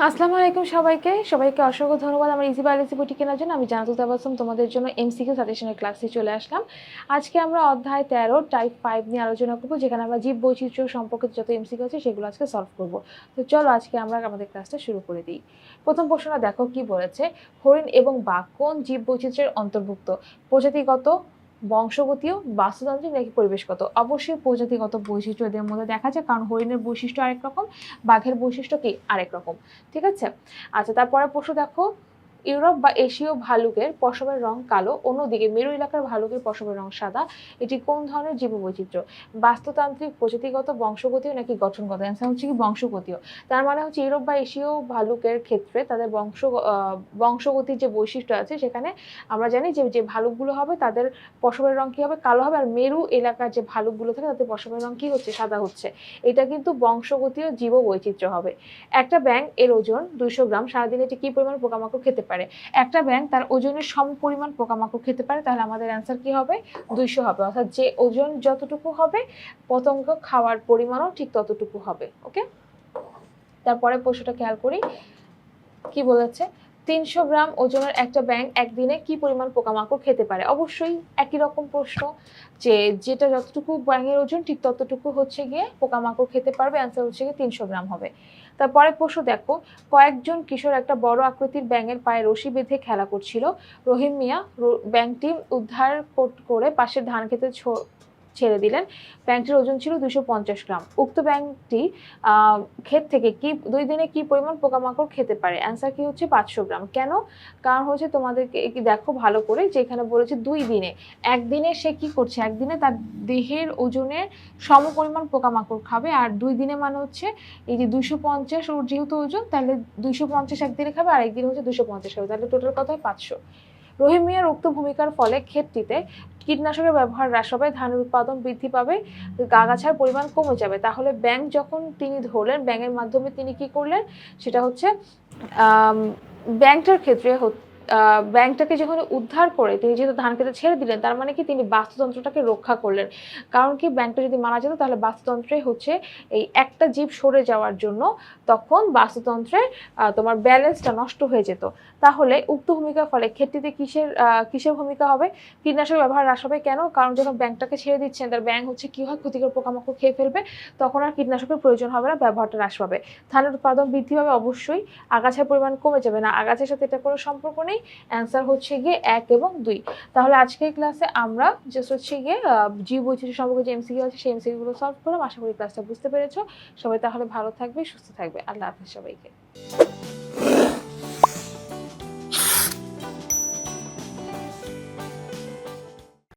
আসসালামু আলাইকুম সবাইকে। সবাইকে অসংখ্য ধন্যবাদ আমার ইজি বায়োলজি বইটি কেনার জন্য। আমি জানাতুল তাবাসুম, তোমাদের জন্য এমসিকিউ সাজেশনের ক্লাসে চলে আসলাম। আজকে আমরা অধ্যায় তেরো টাইপ ফাইভ নিয়ে আলোচনা করব, যেখানে আমরা জীব বৈচিত্র্য সম্পর্কিত যত এমসিকিউ আছে সেগুলো আজকে সলভ করব। তো চলো আজকে আমরা আমাদের ক্লাসটা শুরু করে দিই। প্রথম প্রশ্নটা দেখো কি বলেছে, হরিণ এবং বাঘ কোন জীব বৈচিত্র্যের অন্তর্ভুক্ত? প্রজাতিগত বংশগতীয় বাস্তুতান্ত্রিক নাকি পরিবেশগত? অবশ্যই প্রজাতিগত বৈশিষ্ট্য এদের মধ্যে দেখা যায় কারণ হরিণের বৈশিষ্ট্য আরেক রকম, বাঘের বৈশিষ্ট্য কি? আরেক রকম। ঠিক আছে? আচ্ছা তারপরে প্রশ্ন দেখো ইউরোপ বা এশীয় ভালুকের পশমের রং কালো, অন্যদিকে মেরু এলাকার ভালুকের পশমের রং সাদা। এটি কোন ধরনের জীববৈচিত্র্য? বাস্তুতান্ত্রিক, প্রজাতিগত, বংশগতীয় নাকি গঠনগত? অ্যান্সার হচ্ছে কি বংশগতীয়। তার মানে হচ্ছে ইউরোপ বা এশীয় ভালুকের ক্ষেত্রে তাদের বংশ বংশগতির যে বৈশিষ্ট্য আছে, সেখানে আমরা জানি যে যে ভালুকগুলো হবে তাদের পশমের রং কি হবে? কালো হবে। আর মেরু এলাকার যে ভালুকগুলো থাকে, তাদের পশমের রং কি হচ্ছে? সাদা হচ্ছে। এটা কিন্তু বংশগতীয় জীব বৈচিত্র্য হবে। একটা ব্যাঙ এর ওজন দুইশো গ্রাম। সারাদিনে এটি কি পরিমাণ পোকামাকড় খেতে পারে? একটা ব্যাঙ তার ওজনের সম পরিমাণ পোকামাকড় খেতে পারে, তাহলে আমাদের অ্যান্সার কি হবে? দুইশো হবে। অর্থাৎ যে ওজন যতটুকু হবে, পতঙ্গ খাওয়ার পরিমাণও ঠিক ততটুকু হবে ওকে তারপরে প্রশ্নটা খেয়াল করি। কি বলেছে? তিনশো গ্রাম ওজনের একটা ব্যাঙ একদিনে কি পরিমাণ পোকামাকড় খেতে পারে? অবশ্যই একই রকম প্রশ্ন। যে যেটা যতটুকু ব্যাঙের ওজন, ঠিক ততটুকু হচ্ছে গিয়ে পোকামাকড় খেতে পারবে। অ্যান্সার হচ্ছে গিয়ে তিনশো গ্রাম হবে। তারপরে পশু দেখো, কয়েকজন কিশোর একটা বড় আকৃতির ব্যাঙের পায়ে রশি বেঁধে খেলা করছিল। রহিম মিয়া ব্যাঙটি উদ্ধার কর- পাশের ধান খেতে ছেড়ে দিলেন। ব্যাংকটির ওজন ছিল দুশো গ্রাম। উক্ত ব্যাংকটি ক্ষেত থেকে কি, দুই দিনে কি পরিমাণ পোকামাকড় খেতে পারে? অ্যান্সার কি হচ্ছে পাঁচশো গ্রাম। কেন? কারণ হচ্ছে তোমাদেরকে কি দেখো ভালো করে যে এখানে বলেছে দুই দিনে। একদিনে সে কি করছে? একদিনে তার দেহের ওজনের সম পরিমাণ পোকামাকড় খাবে। আর দুই দিনে মানে হচ্ছে এই যে দুইশো পঞ্চাশ ওর যেহেতু ওজন, তাহলে দুইশো পঞ্চাশ একদিনে খাবে আর একদিন হচ্ছে দুশো পঞ্চাশ খাবে। তাহলে টোটাল কত হয়? পাঁচশো। রহিম মিয়ার উক্ত ভূমিকার ফলে ক্ষেতটিতে কীটনাশকের ব্যবহার হ্রাস হবে, ধানের উৎপাদন বৃদ্ধি পাবে, গাগাছার পরিমাণ কমে যাবে। তাহলে ব্যাংক যখন তিনি ধরলেন, ব্যাংকের মাধ্যমে তিনি কি করলেন? সেটা হচ্ছে ব্যাংকটার ক্ষেত্রে ব্যাংকটাকে যখন উদ্ধার করে, তিনি যেহেতু ধান খেতে ছেড়ে দিলেন, তার মানে কি তিনি বাস্তুতন্ত্রটাকে রক্ষা করলেন। কারণ কি ব্যাংকটা যদি মারা যেত, তাহলে বাস্তুতন্ত্রে হচ্ছে এই একটা জীব সরে যাওয়ার জন্য তখন বাস্তুতন্ত্রে তোমার ব্যালেন্সটা নষ্ট হয়ে যেত। তাহলে উক্ত ভূমিকার ফলে ক্ষেত্রটিতে কিসের কিসের ভূমিকা হবে? কীটনাশক ব্যবহার হ্রাস হবে কেন? কারণ যখন ব্যাংকটাকে ছেড়ে দিচ্ছেন, তার ব্যাংক হচ্ছে কি হয়? ক্ষতিকর পোকামাকড় খেয়ে ফেলবে, তখন আর কীটনাশকের প্রয়োজন হবে না, ব্যবহারটা হ্রাস পাবে। ধানের উৎপাদন বৃদ্ধি পাবে, অবশ্যই। আগাছার পরিমাণ কমে যাবে না। আগাছার সাথে এটা কোনো সম্পর্ক নেই। অ্যান্সার হচ্ছে গিয়ে এক এবং দুই। তাহলে আজকের ক্লাসে আমরা জাস্ট হচ্ছে গিয়ে জীব বৈচিত্র্য সম্পর্কে যে এমসিকিউ আছে, সেই এমসিকিউগুলো সলভ করলাম। আশা করি ক্লাসটা বুঝতে পেরেছ। সবাই তাহলে ভালো থাকবে, সুস্থ থাকবে। আল্লাহ হাফিজ সবাইকে।